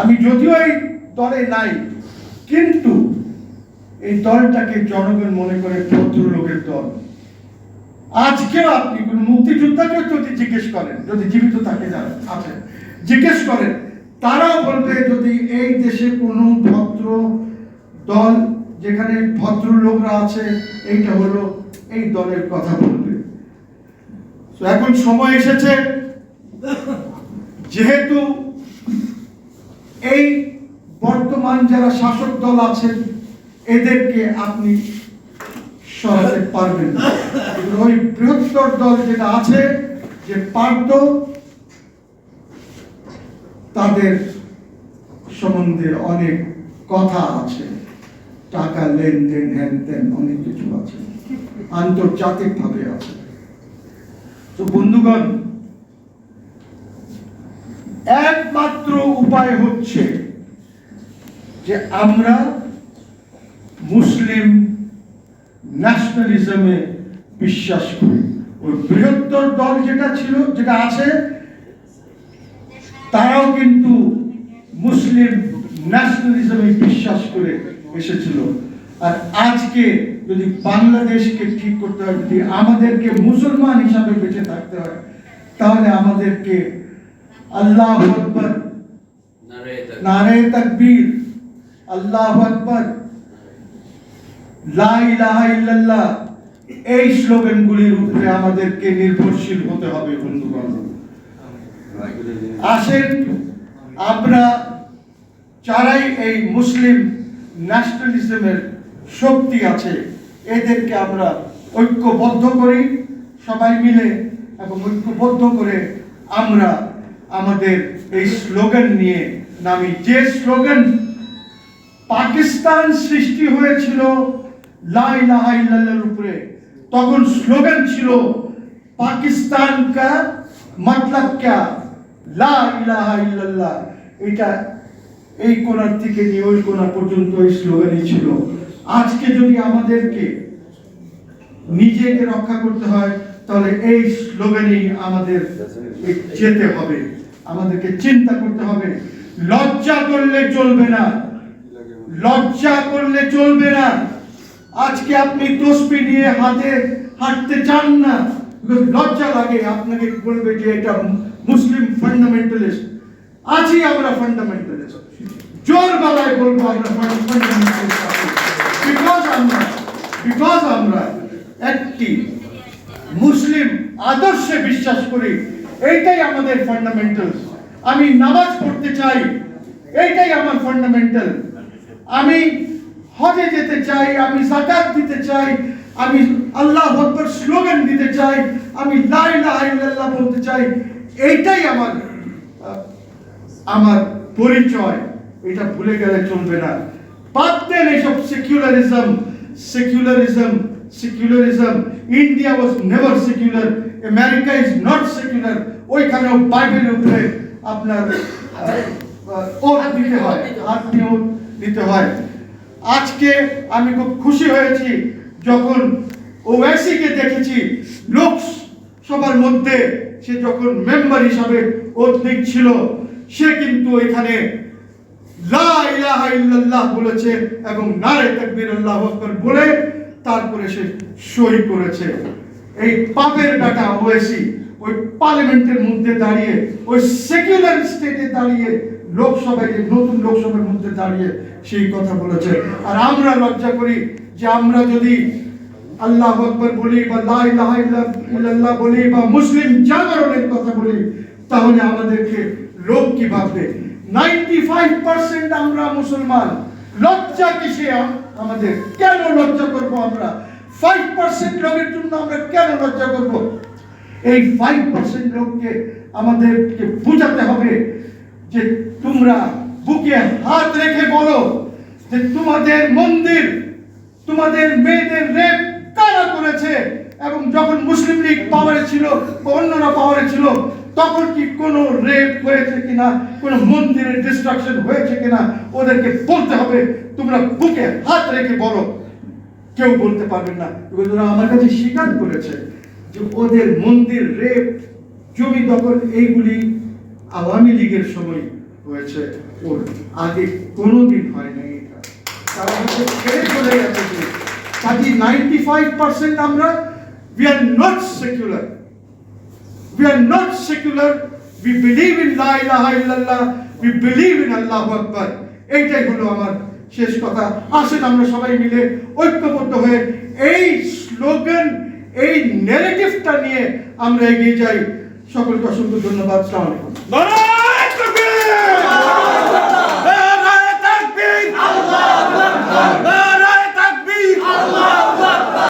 আমি যদিও এই দলে নাই, কিন্তু এই দলটাকে জনগণ মনে করে ভদ্রলোকের দল। আজকেও আপনি কোন মুক্তিযোদ্ধাকে যদি জিজ্ঞেস করেন, যদি জীবিত থাকে যারা আছেন, জিজ্ঞেস করেন, তারাও বলবে যদি এই দেশে কোনো ভদ্র দল যেখানে ভদ্র লোকরা আছে, এইটা হলো এই দলের কথা বলবে। এখন সময় এসেছে, যেহেতু এই বর্তমান যারা শাসক দল আছেন, এদেরকে আপনি সরাতে পারবেন। ওই বৃহত্তর দল যেটা আছে, যে পারত তাদের সম্বন্ধে অনেক কথা আছে। টাকা লেনদেন হ্যান ত্যান অনেক কিছু আছে। আন্তর্জাতিক ভাবে আছে। তো বন্ধুগণ একমাত্র উপায় হচ্ছে যে আমরা মুসলিম ন্যাশনালিজমে বিশ্বাস করি। ওই বৃহত্তর দল যেটা ছিল, যেটা আছে, তারাও কিন্তু মুসলিম ন্যাশনালিজমে বিশ্বাস করে এসেছিল। আর আজকে যদি বাংলাদেশকে ঠিক করতে হয়, যদি আমাদেরকে মুসলমান হিসাবে বেঁচে থাকতে হয়, তাহলে আমাদেরকে আল্লাহ আকবর। নারে তাকবীর। আল্লাহ আকবর। লা ইলাহা ইল্লাল্লাহ। এই স্লোগানগুলির উপরে আমাদেরকে নির্ভরশীল হতে হবে, বন্ধুগণ। আসেন, আমরা যারাই এই মুসলিম ন্যাশনালিজমের শক্তি আছে, এদেরকে আমরা ঐক্যবদ্ধ করি, সবাই মিলে এবং ঐক্যবদ্ধ করে আমরা আমাদের এই স্লোগান নিয়ে নামি। যে স্লোগান পাকিস্তান সৃষ্টি হয়েছিল, লা ইলাহা ইল্লাল্লাহর উপরে, তখন স্লোগান ছিল, পাকিস্তান কা মতলব ক্যা? লা ইলাহা ইল্লাল্লাহ। এটা এই কোণার থেকে নিয়ে ওই কোণা পর্যন্ত এই স্লোগানই ছিল। আজকে যদি আমাদেরকে নিজেকে রক্ষা করতে হয় তাহলে এই স্লোগানই আমাদের যেতে হবে। আমাদেরকে চিন্তা করতে হবে। লজ্জা করলে চলবে না। লজ্জা করলে চলবে না। আজকে আপনি তসবি নিয়ে হাতে হাঁটতে চান না। লজ্জা লাগে। আপনাকে বলবে যে এটা মুসলিম ফান্ডামেন্টালিস্ট আছি আমরা ফান্ডামেন্টালিস্ট জোর গলায় বলব, আমরা ফান্ডামেন্টালিস্ট বিকজ আমরা বিকজ আমরা একটি মুসলিম আদর্শে বিশ্বাস করি। এইটাই আমাদের ফান্ডামেন্টাল আমি নামাজ পড়তে চাই। এইটাই আমার ফান্ডামেন্টাল আমি হজে যেতে চাই, আমি জাকাত দিতে চাই, আমি আল্লাহ আকবর স্লোগান দিতে চাই, আমি লা ইলাহা বলতে চাই। এইটাই আমার আমার পরিচয়। এটা ভুলে গেলে চলবে না। বাদ দেন এইসব secularism secularism secularism India was never secular America is not secular ওইখানেও বাইবেলের উপরে আপনার দিতে হয় ওট দিতে হয়। আজকে আমি খুব খুশি হয়েছি যখন ওএসিকে দেখেছি। লোক সবার মধ্যে সে যখন মেম্বার হিসাবে ওট দিচ্ছিল সে কিন্তু এখানে লা ইলাহা ইল্লাল্লাহ বলেছে এবং নারে তাকবীর আল্লাহু আকবার বলে তারপরে সে সই করেছে। এই পাপের বেটা ওয়েসি ওই পার্লামেন্টের মধ্যে দাঁড়িয়ে, ওই সেকুলার স্টেটে দাঁড়িয়ে, লোকসভায় নতুন লোকসভার মধ্যে দাঁড়িয়ে সেই কথা বলেছে। আর আমরা লজ্জা করি যে আমরা যদি আল্লাহ আকবর বলি বা লা ইলাহা বলি বা মুসলিম জাগরণের কথা বলি, তাহলে আমাদেরকে লোক কি ভাববে? নাইনটি ফাইভ পার্সেন্ট আমরা মুসলমান। লজ্জা কিসে আমাদের? কেন লজ্জা করব আমরা? ফাইভ পার্সেন্ট লোকের জন্য আমরা কেন লজ্জা করব? এই ফাইভ পার্সেন্ট লোককে আমাদেরকে বোঝাতে হবে যে তোমরা বুকে হাত রেখে বলো যে তোমাদের মন্দির, তোমাদের মেয়েদের রেপ কারা করেছে? এবং যখন মুসলিম লীগ পাওয়ারে ছিল অন্যরা পাওয়ারে ছিল তখন কি কোনো রেপ হয়েছে কিনা, কোনো মন্দিরের ডিস্ট্রাকশন হয়েছে কিনা, ওদেরকে বলতে হবে, তোমরা বুকে হাত রেখে বলো। কেউ বলতে পারবেন না। ওরা আমার কাছে স্বীকার করেছে যে ওদের মন্দির রেপ জমি দখল, এইগুলি আওয়ামী লীগের সময় হয়েছে। ওর আগে কোনোদিন হয় নাই এটা গেছে কাজে নাইনটি ফাইভ পার্সেন্ট আমরা we are not secular We are not secular. We believe in La ilaha illallah. We believe in Allahu Akbar. এইটাই হলো আমার শেষ কথা। আসেন আমরা সবাই মিলে ঐক্যবদ্ধ হয়ে এই স্লোগান এই নেগেটিভটা নিয়ে আমরা এগিয়ে যাই। সকলকে অসংখ্য ধন্যবাদ। সালাম আলাইকুম।